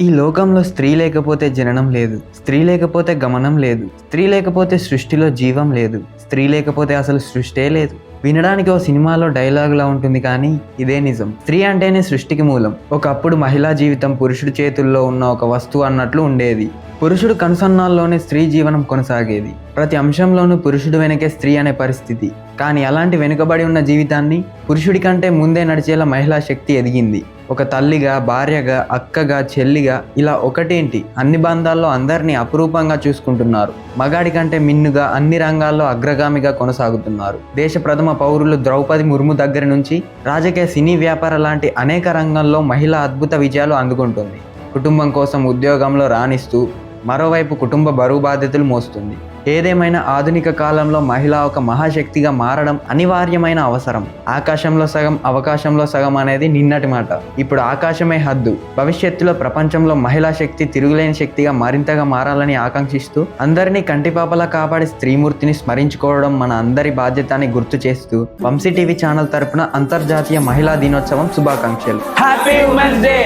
ఈ లోకంలో స్త్రీ లేకపోతే జననం లేదు స్త్రీ లేకపోతే గమనం లేదు స్త్రీ లేకపోతే సృష్టిలో జీవం లేదు స్త్రీ లేకపోతే అసలు సృష్టే లేదు. వినడానికి ఓ సినిమాలో డైలాగులా ఉంటుంది కానీ ఇదే నిజం. స్త్రీ అంటేనే సృష్టికి మూలం. ఒకప్పుడు మహిళా జీవితం పురుషుడి చేతుల్లో ఉన్న ఒక వస్తువు అన్నట్లు ఉండేది. పురుషుడు కనుసన్నాల్లోనే స్త్రీ జీవనం కొనసాగేది. ప్రతి అంశంలోనూ పురుషుడు వెనకే స్త్రీ అనే పరిస్థితి. కానీ అలాంటి వెనుకబడి ఉన్న జీవితాన్ని పురుషుడి కంటే ముందే నడిచేలా మహిళా శక్తి ఎదిగింది. ఒక తల్లిగా భార్యగా అక్కగా చెల్లిగా ఇలా ఒకటేంటి? అన్ని బంధాల్లో అందరినీ అపురూపంగా చూసుకుంటున్నారు. మగాడి కంటే మిన్నుగా అన్ని రంగాల్లో అగ్రగామిగా కొనసాగుతున్నారు. దేశ ప్రథమ పౌరులు ద్రౌపది ముర్ము దగ్గర నుంచి రాజకీయ సినీ వ్యాపార లాంటి అనేక రంగాల్లో మహిళ అద్భుత విజయాలు అందుకుంటుంది. కుటుంబం కోసం ఉద్యోగంలో రాణిస్తూ మరోవైపు కుటుంబ బరువు బాధ్యతలు మోస్తుంది. ఏదేమైనా ఆధునిక కాలంలో మహిళ ఒక మహాశక్తిగా మారడం అనివార్యమైన అవసరం. ఆకాశంలో సగం అవకాశంలో సగం అనేది నిన్నటి మాట. ఇప్పుడు ఆకాశమే హద్దు. భవిష్యత్తులో ప్రపంచంలో మహిళా శక్తి తిరుగులేని శక్తిగా మరింతగా మారాలని ఆకాంక్షిస్తూ అందరినీ కంటిపాపలా కాపాడి స్త్రీమూర్తిని స్మరించుకోవడం మన అందరి బాధ్యత అని గుర్తు చేస్తూ వంశీ టీవీ ఛానల్ తరపున అంతర్జాతీయ మహిళా దినోత్సవం శుభాకాంక్షలు. Happy women's day